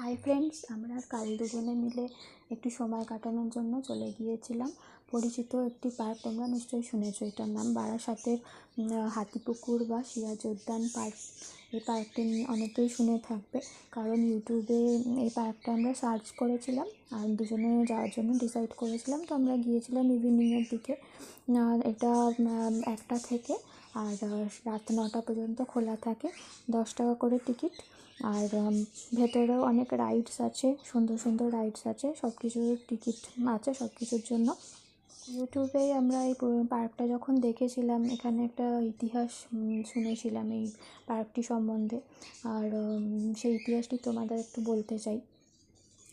Hi friends আমরা কাল দুজনে মিলে একটু সময় কাটানোর জন্য চলে গিয়েছিলাম। পরিচিত একটি পার্ক, তোমরা নিশ্চয়ই শুনেছো এটার নাম বারাসাতের হাতিপুকুর বা সিরাজ উদ্যান পার্ক। এই পার্কটি অনেকেই শুনে থাকবে, কারণ ইউটিউবে এই পার্কটা আমরা সার্চ করেছিলাম আর দুজনে যাওয়ার জন্য ডিসাইড করেছিলাম। তো আমরা গিয়েছিলাম ইভিনিংয়ের দিকে। এটা একটা থেকে, আর রাত নটা পর্যন্ত খোলা থাকে, দশ টাকা করে টিকিট। আর ভেতরেও অনেক রাইডস আছে, সুন্দর সুন্দর রাইডস আছে, সব কিছুর টিকিট আছে সব কিছুর জন্য। ইউটিউবে আমরা এই পার্কটা যখন দেখেছিলাম, এখানে একটা ইতিহাস শুনেছিলাম এই পার্কটি সম্বন্ধে। আর সেই ইতিহাসটি তোমাদের একটু বলতে চাই।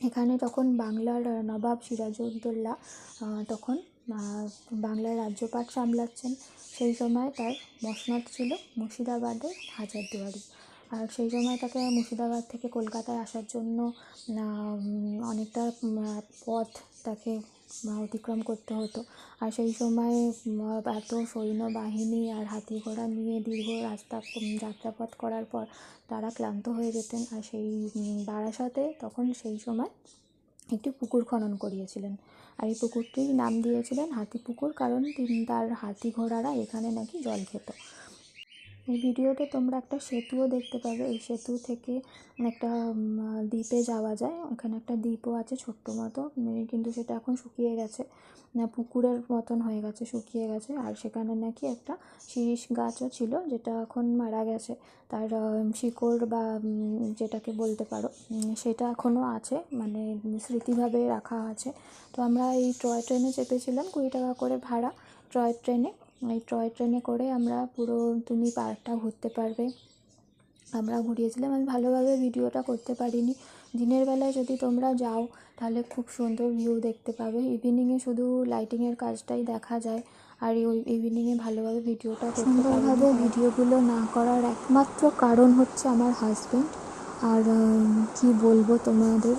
এখানে তখন বাংলার নবাব সিরাজউদ্দৌলা তখন বাংলার রাজ্যপাট সামলাচ্ছেন, সেই সময় তার মসনদ ছিল মুর্শিদাবাদের হাজারদুয়ারি। আর সেই সময় তাকে মুর্শিদাবাদ থেকে কলকাতায় আসার জন্য অনেকটা পথ তাকে অতিক্রম করতে হতো। আর সেই সময় এত সৈন্যবাহিনী আর হাতি ঘোড়া নিয়ে দীর্ঘ রাস্তা যাত্রাপথ করার পর তারা ক্লান্ত হয়ে যেতেন। আর সেই বারাসাতে তখন সেই সময় একটি পুকুর খনন করিয়েছিলেন। আর এই পুকুরটির নাম দিয়েছিলেন হাতি পুকুর কারণ তিনি, তার হাতি ঘোড়ারা এখানে নাকি জল খেত। এই ভিডিওতে তোমরা একটা সেতুও দেখতে পাবে। এই সেতু থেকে একটা দ্বীপে যাওয়া যায়। ওখানে একটা দ্বীপও আছে ছোট্ট মতো। কিন্তু সেটা এখন শুকিয়ে গেছে। পুকুরের মতন হয়ে গেছে, শুকিয়ে গেছে। আর সেখানে নাকি একটা শিরিষ গাছও ছিল, যেটা এখন মারা গেছে। তার শিকড় বা যেটাকে বলতে পারো সেটা এখনও আছে। মানে স্মৃতিভাবে রাখা আছে। তো আমরা এই টয় ট্রেনে চেপেছিলাম কুড়ি টাকা করে ভাড়া। টয় ট্রেনে এই টয় ট্রেনে করে আমরা পুরো তুমি পার্কটা ঘুরতে পারবে। আমরা ঘুরিয়েছিলাম, আমি ভালোভাবে ভিডিওটা করতে পারিনি। দিনের বেলায় যদি তোমরা যাও, তাহলে খুব সুন্দর ভিউ দেখতে পাবে। ইভিনিংয়ে শুধু লাইটিংয়ের কাজটাই দেখা যায়, আর ওই ইভিনিংয়ে ভালোভাবে ভিডিওটা সুন্দরভাবে ভিডিওগুলো না করার একমাত্র কারণ হচ্ছে আমার হাজব্যান্ড আর কি বলব তোমাদের?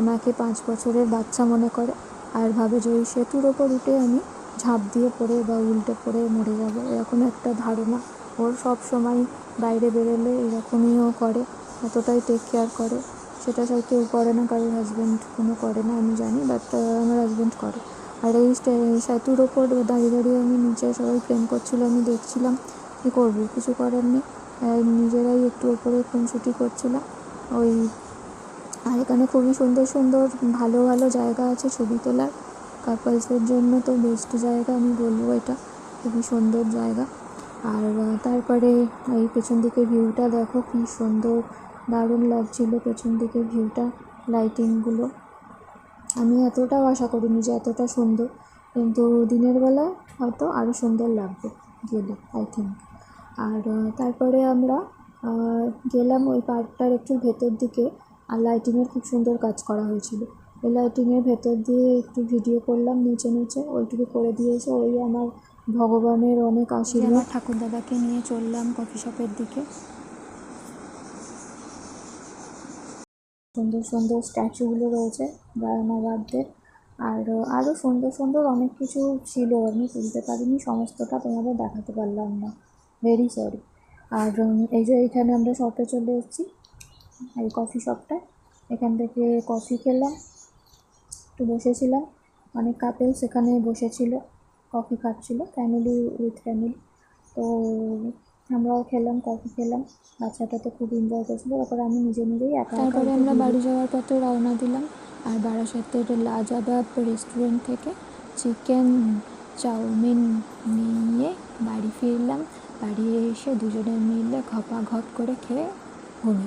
আমাকে পাঁচ বছরের বাচ্চা মনে করে। আর ভাবে যে ওই সেতুর ওপর উঠে আমি ঝাঁপ দিয়ে পড়ে বা উল্টে পড়ে মরে যাব, এরকম একটা ধারণা। ওর সব সময় বাইরে বেরোলে এরকমইও করে, এতটাই টেক কেয়ার করে। সেটা সব কেউ করে না, কারোর হাজব্যান্ড কোনো করে না, আমি জানি বাট আমার হাজব্যান্ড করে। আর এই সেতুর ওপর দাঁড়িয়ে দাঁড়িয়ে আমি নিচে সবাই প্রেম করছিল, আমি দেখছিলাম কী করব, কিছু করার নেই। নিজেরাই একটু ওপরে খুনসুটি করছিলাম ওই, আর এখানে খুবই সুন্দর সুন্দর ভালো ভালো জায়গা আছে ছবি তোলার। কাপলসের জন্য তো বেস্ট জায়গা আমি বলব এটা। খুবই সুন্দর জায়গা। আর তারপরে এই পেছন দিকের ভিউটা দেখো, কী সুন্দর, দারুণ লাগছিল পেছন দিকের ভিউটা লাইটিংগুলো আমি এতটাও আশা করিনি যে এতটা সুন্দর, কিন্তু দিনের বেলা হয়তো আরও সুন্দর লাগবে গেলে আই থিঙ্ক আর তারপরে আমরা গেলাম ওই পার্কটার একটু ভেতর দিকে, আর লাইটিংয়ের খুব সুন্দর কাজ করা হয়েছিল। লাইটিংয়ের ভেতর দিয়ে একটু ভিডিও করলাম নিচে নিচে ওইটুকু করে দিয়েছে। ওই আমার ভগবানের অনেক আশীর্বাদ। ঠাকুর দাদাকে নিয়ে চললাম কফি শপের দিকে। সুন্দর সুন্দর স্ট্যাচুগুলো রয়েছে নবাবদের আর আরও সুন্দর সুন্দর অনেক কিছু ছিল আমি তুলতে পারিনি সমস্তটা তোমাদের দেখাতে পারলাম না। ভেরি সরি আর এই যে এইখানে আমরা শপে চলে এসেছি এই কফি শপটায় এখান থেকে কফি খেলাম। একটু বসেছিলাম। অনেক কাপেল সেখানে বসেছিল কফি খাচ্ছিল ফ্যামিলি উইথ ফ্যামিলি তো আমরাও খেলাম কফি খেলাম। বাচ্চাটা তো খুব এনজয় করছিল। তারপর আমি নিজে নিজেই একা তারপরে আমরা বাড়ি যাওয়ার পথে রওনা দিলাম। আর বারাসাতের লাজাবাব রেস্টুরেন্ট থেকে চিকেন চাউমিন নিয়ে বাড়ি ফিরলাম। বাড়ি এসে দুজনে মিলে ঘপা ঘপ করে খেয়ে ঘুমি